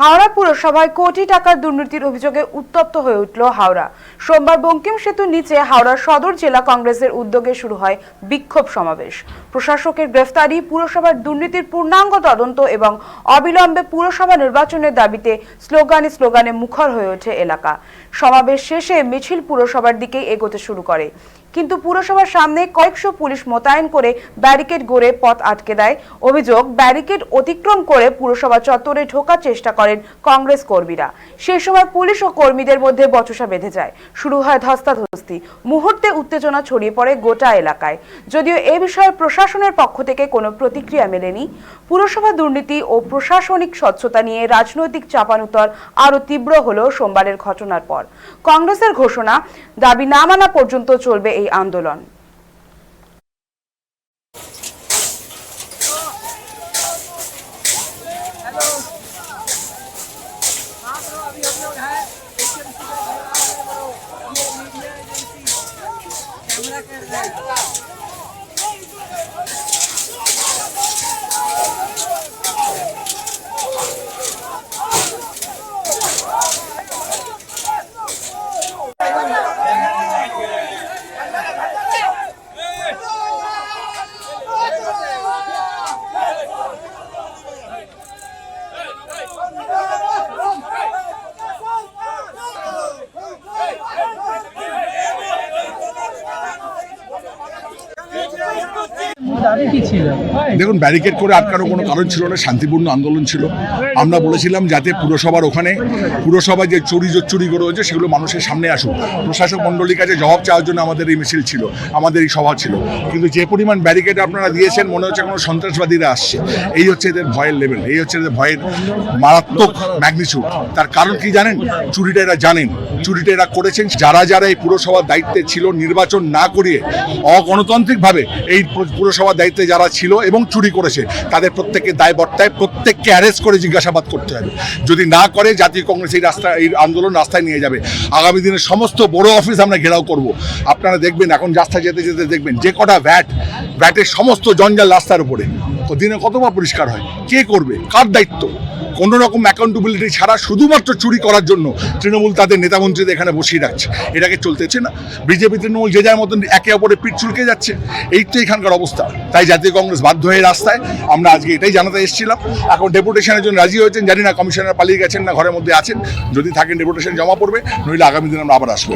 হাওড়া পুরসভায় কোটি টাকার দুর্নীতির অভিযোগে উত্তপ্ত হয়ে উঠল হাওড়া। সোমবার বঙ্কিম সেতুর নিচে হাওড়া সদর জেলা কংগ্রেসের উদ্যোগে শুরু হয় বিক্ষোভ সমাবেশ। প্রশাসকের গ্রেফতারি, পুরসভার দুর্নীতির পূর্ণাঙ্গ তদন্ত এবং অবিলম্বে পুরসভা নির্বাচনের দাবিতে স্লোগানে স্লোগানে মুখর হয়ে ওঠে এলাকা। সমাবেশ শেষে মিছিল পুরসভার দিকেই এগোতে শুরু করে। কিন্তু পুরসভার সামনে কয়েকশো পুলিশ মোতায়েন করে ব্যারিকেড গড়ে পথ আটকে দেয়। অভিযোগ, ব্যারিকেড অতিক্রম করে পুরসভা চত্বরে ঢোকার চেষ্টা করেন কংগ্রেস কর্মীরা। সেই সময় পুলিশ ও কর্মীদের মধ্যে বচসা বেঁধে যায়। শুরু হয় ধস্তাধস্তি। মুহূর্তে উত্তেজনা ছড়িয়ে পড়ে গোটা এলাকায়। যদিও এ বিষয়ে প্রশাসনের পক্ষ থেকে কোনো প্রতিক্রিয়া মেলেনি, পুরসভা দুর্নীতি ও প্রশাসনিক স্বচ্ছতা নিয়ে রাজনৈতিক চাপানুতর আরও তীব্র হলো সোমবারের ঘটনার পর। কংগ্রেসের ঘোষণা, দাবি না মানা পর্যন্ত চলবে এই আন্দোলন। দাবি কি ছিল দেখুন ব্যারিকেড করে আটকানোর কোনো কারণ ছিল না, শান্তিপূর্ণ আন্দোলন ছিল। আমরা বলেছিলাম যাতে পুরসভার ওখানে পুরসভায় যে চুরি চুরি করে হয়েছে, সেগুলো মানুষের সামনে আসুক। প্রশাসক মণ্ডলীর কাছে জবাব চাওয়ার জন্য আমাদের এই মিছিল ছিল, আমাদের এই সভা ছিল। কিন্তু যে পরিমাণ ব্যারিকেড আপনারা দিয়েছেন, মনে হচ্ছে কোনো সন্ত্রাসবাদীরা আসছে। এই হচ্ছে এদের ভয়ের লেভেল এই হচ্ছে এদের ভয়ের মারাত্মক ম্যাগনিচিউড তার কারণ কি জানেন? চুরিটা এরা জানেন। চুরিটা এরা করেছেন যারা যারা এই পুরসভার দায়িত্বে ছিল, নির্বাচন না করিয়ে অগণতান্ত্রিকভাবে এই পুরসভার দায়িত্বে যারা ছিল এবং চুরি করেছে, তাদের প্রত্যেকের দায় বর্তায়, প্রত্যেককে অ্যারেস্ট করে জিজ্ঞাসাবাদ করতে হবে। যদি না করে, জাতীয় কংগ্রেস এই রাস্তা, এই আন্দোলন রাস্তায় নিয়ে যাবে। আগামী দিনে সমস্ত বড় অফিস আমরা ঘেরাও করব। আপনারা দেখবেন, এখন রাস্তায় যেতে যেতে দেখবেন, যে কটা ভ্যাট ভ্যাটের সমস্ত জঞ্জাল রাস্তার উপরে। দিনে কতবার পরিষ্কার হয়? কে করবে? কার দায়িত্ব? কোনো রকম অ্যাকাউন্টেবিলিটি ছাড়া শুধুমাত্র চুরি করার জন্য তৃণমূল তাদের নেতামন্ত্রীদের এখানে বসিয়ে রাখছে। এটাকে চলতেছে না। বিজেপি, তৃণমূল যে যার মতন একে অপরে পিঠ চুলকে যাচ্ছে, এই তো এখানকার অবস্থা। তাই জাতীয় কংগ্রেস বাধ্য হয়ে রাস্তায় আমরা আজকে এটাই জানাতে এসেছিলাম। এখন ডেপুটেশনের জন্য রাজি হয়েছেন, জানি না কমিশনার পালিয়ে গেছেন না, ঘরের মধ্যে আছেন। যদি থাকেন ডেপুটেশন জমা পড়বে, নইলে আগামী দিন আমরা আবার আসব।